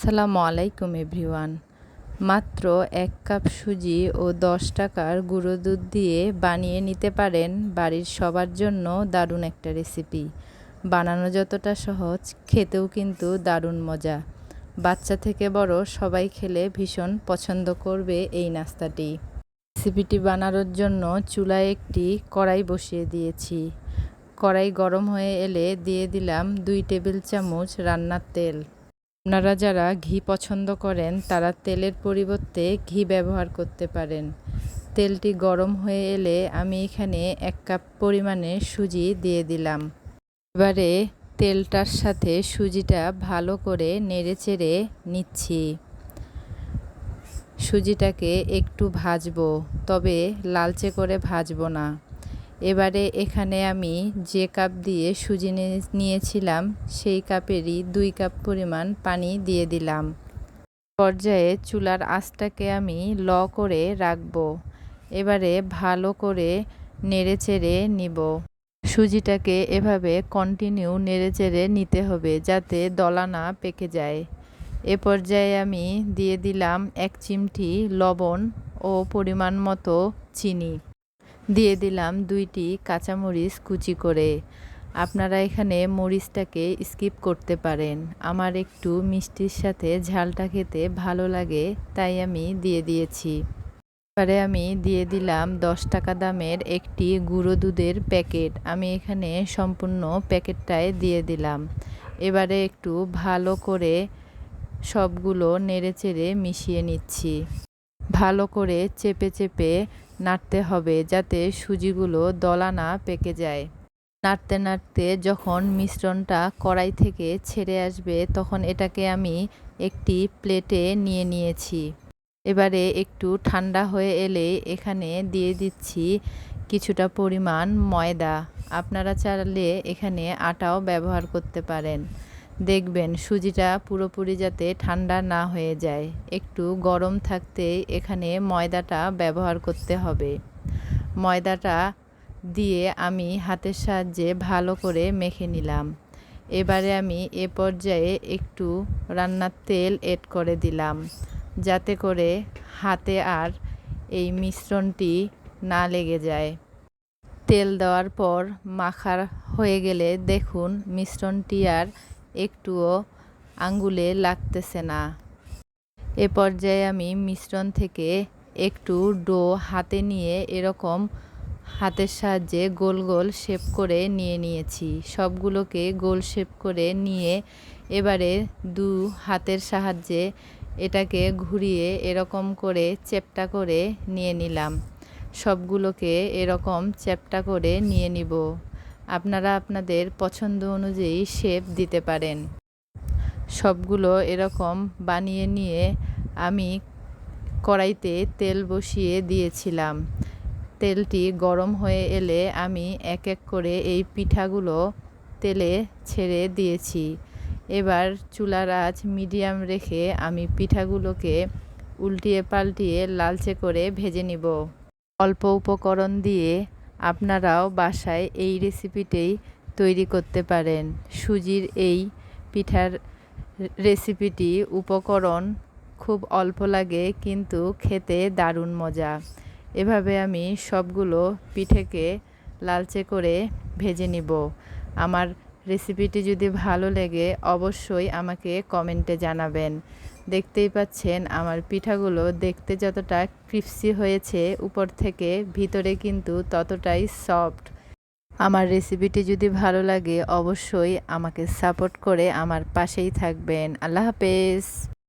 আসসালামু আলাইকুম এভরিওয়ান। মাত্র এক কাপ সুজি ও দশ টাকার গুঁড়ো দুধ দিয়ে বানিয়ে নিতে পারেন বাড়ির সবার জন্য দারুণ একটা রেসিপি। বানানো যতটা সহজ, খেতেও কিন্তু দারুণ মজা। বাচ্চা থেকে বড় সবাই খেলে ভীষণ পছন্দ করবে এই নাস্তাটি। রেসিপিটি বানানোর জন্য চুলায় একটি কড়াই বসিয়ে দিয়েছি। কড়াই গরম হয়ে এলে দিয়ে দিলাম দুই টেবিল চামচ রান্নার তেল। আপনারা যারা ঘি পছন্দ করেন, তারা তেলের পরিবর্তে ঘি ব্যবহার করতে পারেন। তেলটি গরম হয়ে এলে আমি এখানে এক কাপ পরিমাণে সুজি দিয়ে দিলাম। এবারে তেলটার সাথে সুজিটা ভালো করে নেড়েচেড়ে নিচ্ছি। সুজিটাকে একটু ভাজবো, তবে লালচে করে ভাজবো না। এবারে এখানে আমি যে কাপ দিয়ে সুজি নিয়েছিলাম, সেই কাপেরই দুই কাপ পরিমাণ পানি দিয়ে দিলাম। পর্যায়ে চুলার আঁচটাকে আমি ল করে রাখব। এবারে ভালো করে নেড়েচেড়ে নিব। সুজিটাকে এভাবে কন্টিনিউ নেড়েচেড়ে নিতে হবে যাতে দলা না পেকে যায়। এ পর্যায়ে আমি দিয়ে দিলাম এক চিমটি লবণ ও পরিমাণ মতো চিনি। দিয়ে দিলাম দুইটি কাঁচামরিচ কুচি করে। আপনারা এখানে মরিচটাকে স্কিপ করতে পারেন। আমার একটু মিষ্টির সাথে ঝালটা খেতে ভালো লাগে, তাই আমি দিয়ে দিয়েছি। এবারে আমি দিয়ে দিলাম দশ টাকা দামের একটি গুঁড়ো দুধের প্যাকেট। আমি এখানে সম্পূর্ণ প্যাকেটটায় দিয়ে দিলাম। এবারে একটু ভালো করে সবগুলো নেড়েচেড়ে মিশিয়ে নিচ্ছি। ভালো করে চেপে চেপে নাড়তে হবে যাতে সুজিগুলো দলা না পেকে যায়। নাড়তে নাড়তে যখন মিশ্রণটা কড়াই থেকে ছেড়ে আসবে, তখন এটাকে আমি একটি প্লেটে নিয়ে নিয়েছি। এবারে একটু ঠান্ডা হয়ে এলে এখানে দিয়ে দিচ্ছি কিছুটা পরিমাণ ময়দা। আপনারা চাইলে এখানে আটাও ব্যবহার করতে পারেন। দেখবেন সুজিটা পুরোপুরি যাতে ঠান্ডা না হয়ে যায়। একটু গরম থাকতে এখানে ময়দাটা ব্যবহার করতে হবে। ময়দাটা দিয়ে আমি হাতের সাহায্যে ভালো করে মেখে নিলাম। এবারে আমি এ পর্যায়ে একটু রান্নার তেল এড করে দিলাম। যাতে করে হাতে আর এই মিশ্রণটি না লেগে যায়। তেল দেওয়ার পর মাখার হয়ে গেলে দেখুন মিশ্রণটি আর একটুও আঙ্গুলে লাগতেছে না। এ পর্যায়ে আমি মিশ্রণ থেকে একটু ডো হাতে নিয়ে এরকম হাতের সাহায্যে গোল গোল শেপ করে নিয়ে নিয়েছি। সবগুলোকে গোল শেপ করে নিয়ে এবারে দু হাতের সাহায্যে এটাকে ঘুরিয়ে এরকম করে চেপটা করে নিয়ে নিলাম। সবগুলোকে এরকম চ্যাপটা করে নিয়ে নিব। আপনারা আপনাদের পছন্দ অনুযায়ী শেপ দিতে পারেন। সবগুলো এরকম বানিয়ে নিয়ে আমি কড়াইতে তেল বসিয়ে দিয়েছিলাম। তেলটি গরম হয়ে এলে আমি এক এক করে এই পিঠাগুলো তেলে ছেড়ে দিয়েছি। এবার চুলার আঁচ মিডিয়াম রেখে আমি পিঠাগুলোকে উল্টিয়ে পাল্টিয়ে লালচে করে ভেজে নিব। অল্প উপকরণ দিয়ে আপনারাও বাসায় এই রেসিপিটাই তৈরি করতে পারেন। সুজির এই পিঠার রেসিপিটি উপকরণ খুব অল্প লাগে, কিন্তু খেতে দারুণ মজা। এভাবে আমি সবগুলো পিঠেকে লালচে করে ভেজে নিব। আমার রেসিপিটি যদি ভালো লাগে, অবশ্যই আমাকে কমেন্টে জানাবেন। দেখতেই পাচ্ছেন আমার পিঠাগুলো দেখতে যতটা ক্রিপসি হয়েছে, উপর থেকে ভিতরে কিন্তু ততটাই সফট। আমার রেসিপিটি যদি ভালো লাগে, অবশ্যই আমাকে সাপোর্ট করে আমার পাশেই থাকবেন। আল্লাহ হাফেজ।